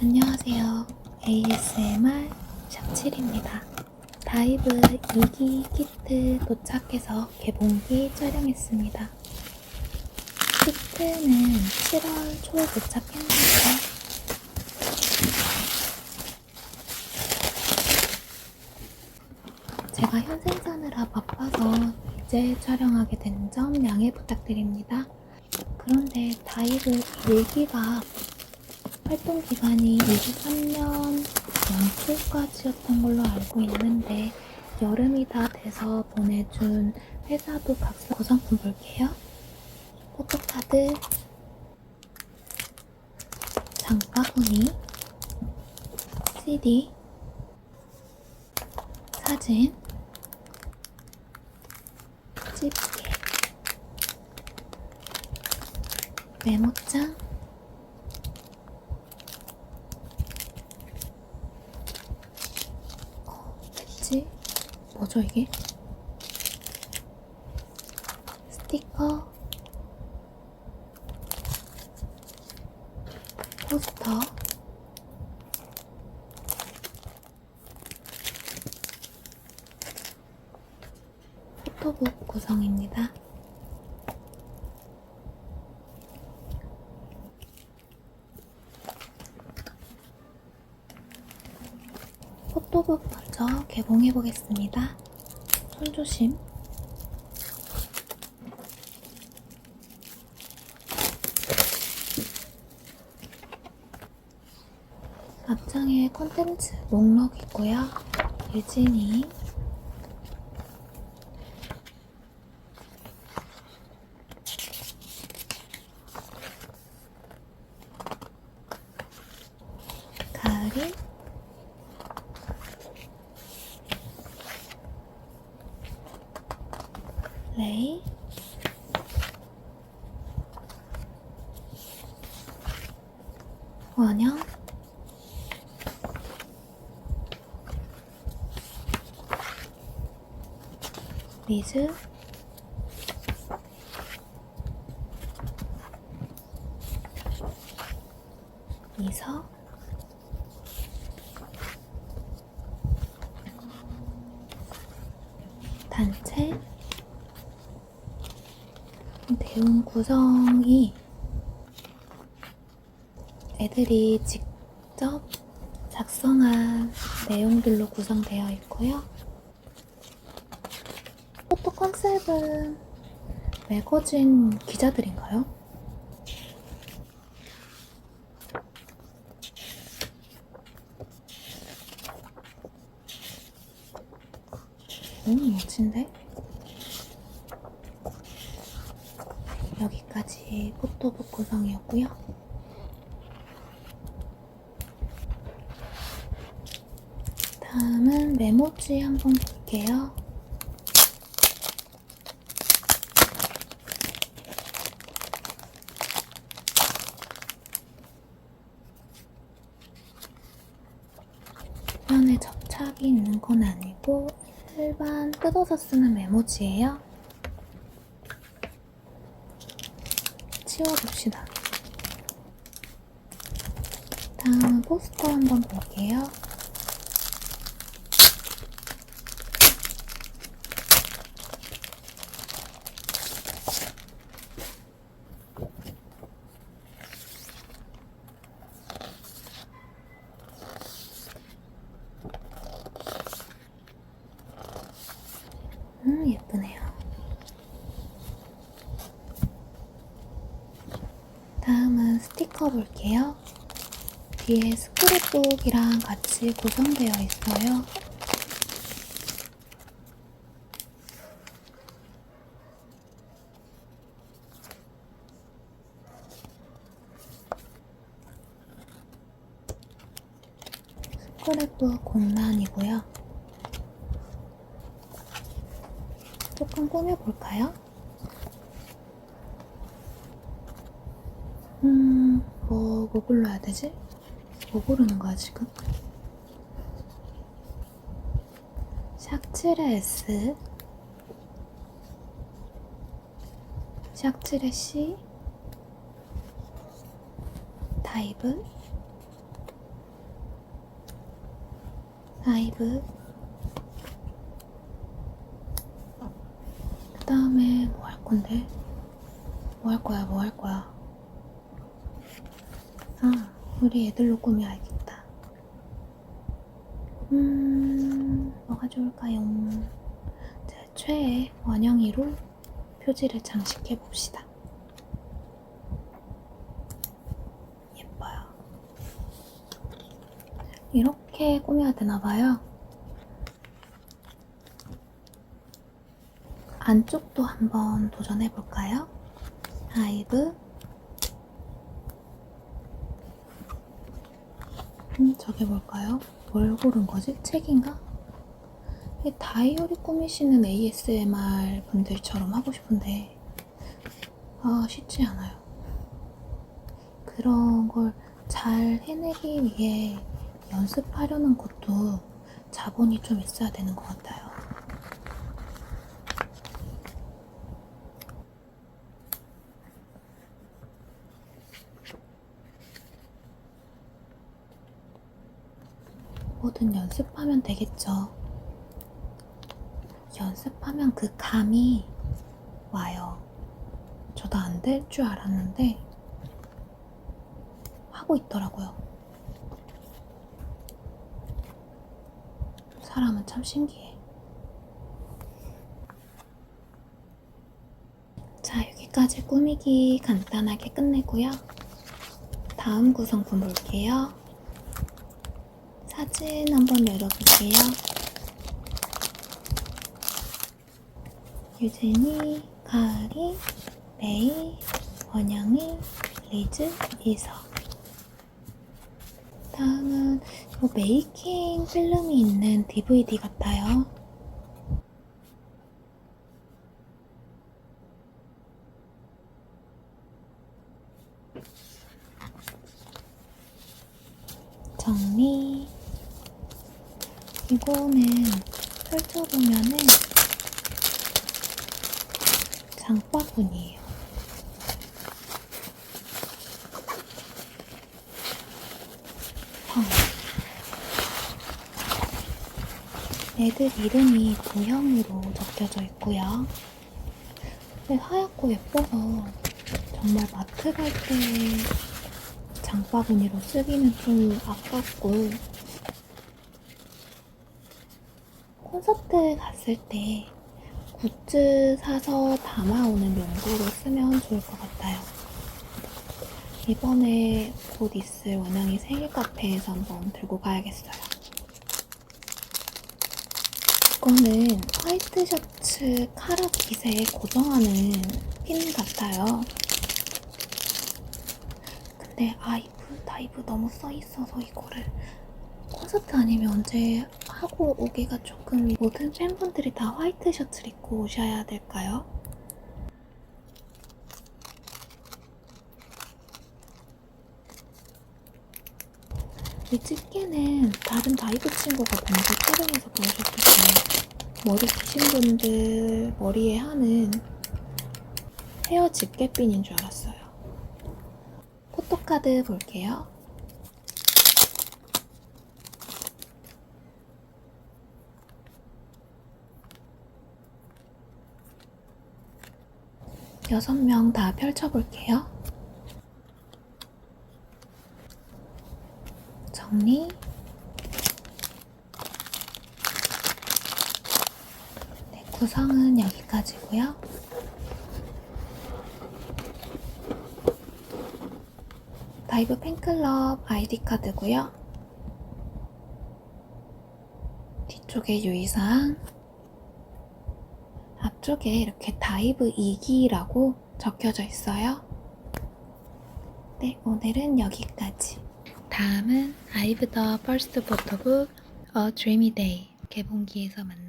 안녕하세요. ASMR 샵7입니다. 다이브 2기 키트 도착해서 개봉기 촬영했습니다. 키트는 7월 초에 도착했는데 제가 현생사느라 바빠서 이제 촬영하게 된 점 양해 부탁드립니다. 그런데 다이브 1기가 활동 기간이 23년 연초까지였던 걸로 알고 있는데 여름이 다 돼서 보내준 회사도 각서 구성품 볼게요. 포토카드, 장바구니, CD, 사진, 집게, 메모장, 뭐지? 뭐죠 이게? 스티커 포스터 포토북 구성입니다. 포토북 먼저 개봉해 보겠습니다. 손 조심. 앞장에 콘텐츠 목록 있고요. 유진이 레이 원영 미즈? 이서? 단체 내용 구성이 애들이 직접 작성한 내용들로 구성되어 있고요. 포토 컨셉은 매거진 기자들인가요? 너무 멋진데? 여기까지 포토북 구성이었고요. 다음은 메모지 한번 볼게요. 표면에 접착이 있는 건 아니고 일반 뜯어서 쓰는 메모지예요. 치워봅시다. 다음은 포스터 한번 볼게요. 음, 예쁘네요. 다음은 스티커 볼게요. 뒤에 스크랩북이랑 같이 구성되어 있어요. 스크랩북 공란이고요. 조금 꾸며볼까요? 음, 뭐, 뭐 골라야 되지? 뭐 고르는 거야, 지금? 샥7의 S 샥7의 C 다이브 아이브 그 다음에 뭐 할 건데? 뭐 할 거야, 뭐 할 거야? 아, 우리 애들로 꾸며야겠다. 음, 뭐가 좋을까요? 제 최애 원형이로 표지를 장식해 봅시다. 예뻐요. 이렇게 꾸며야 되나봐요. 안쪽도 한번 도전해 볼까요? 아이브. 음, 저게 뭘까요? 뭘 고른 거지? 책인가? 이 다이어리 꾸미시는 ASMR 분들처럼 하고 싶은데, 아, 쉽지 않아요. 그런 걸 잘 해내기 위해 연습하려는 것도 자본이 좀 있어야 되는 것 같아요. 뭐든 연습하면 되겠죠. 연습하면 그 감이 와요. 저도 안 될 줄 알았는데 하고 있더라고요. 사람은 참 신기해. 자, 여기까지 꾸미기 간단하게 끝내고요. 다음 구성품 볼게요. 사진 한번 열어볼게요. 유진이, 가을이, 레이, 원영이, 리즈, 이서. 다음은 뭐 메이킹 필름이 있는 DVD 같아요. 정리. 이거는 펼쳐보면은 장바구니에요. 형. 애들 이름이 도형으로 적혀져 있고요. 근데 하얗고 예뻐서 정말 마트 갈 때 장바구니로 쓰기는 좀 아깝고 콘서트 갔을 때 굿즈 사서 담아오는 용도로 쓰면 좋을 것 같아요. 이번에 곧 있을 원영이 생일 카페에서 한번 들고 가야겠어요. 이거는 화이트 셔츠 카라 깃에 고정하는 핀 같아요. 근데 아이브, 다이브 너무 써있어서 이거를 콘서트 아니면 언제 하고 오기가 조금 모든 팬분들이 다 화이트 셔츠를 입고 오셔야 될까요? 이 집게는 다른 다이브 친구가 먼저 촬영해서 보여줬을 때 머리 기신 분들 머리에 하는 헤어 집게핀인 줄 알았어요. 포토카드 볼게요. 여섯 명 다 펼쳐볼게요. 정리. 네, 구성은 여기까지고요. 다이브 팬클럽 아이디 카드고요. 뒤쪽에 유의사항, 앞쪽에 이렇게 다이브 2기라고 적혀져 있어요. 네, 오늘은 여기까지. 다음은 아이브 더 퍼스트 포토북 A Dreamy Day 개봉기에서 만나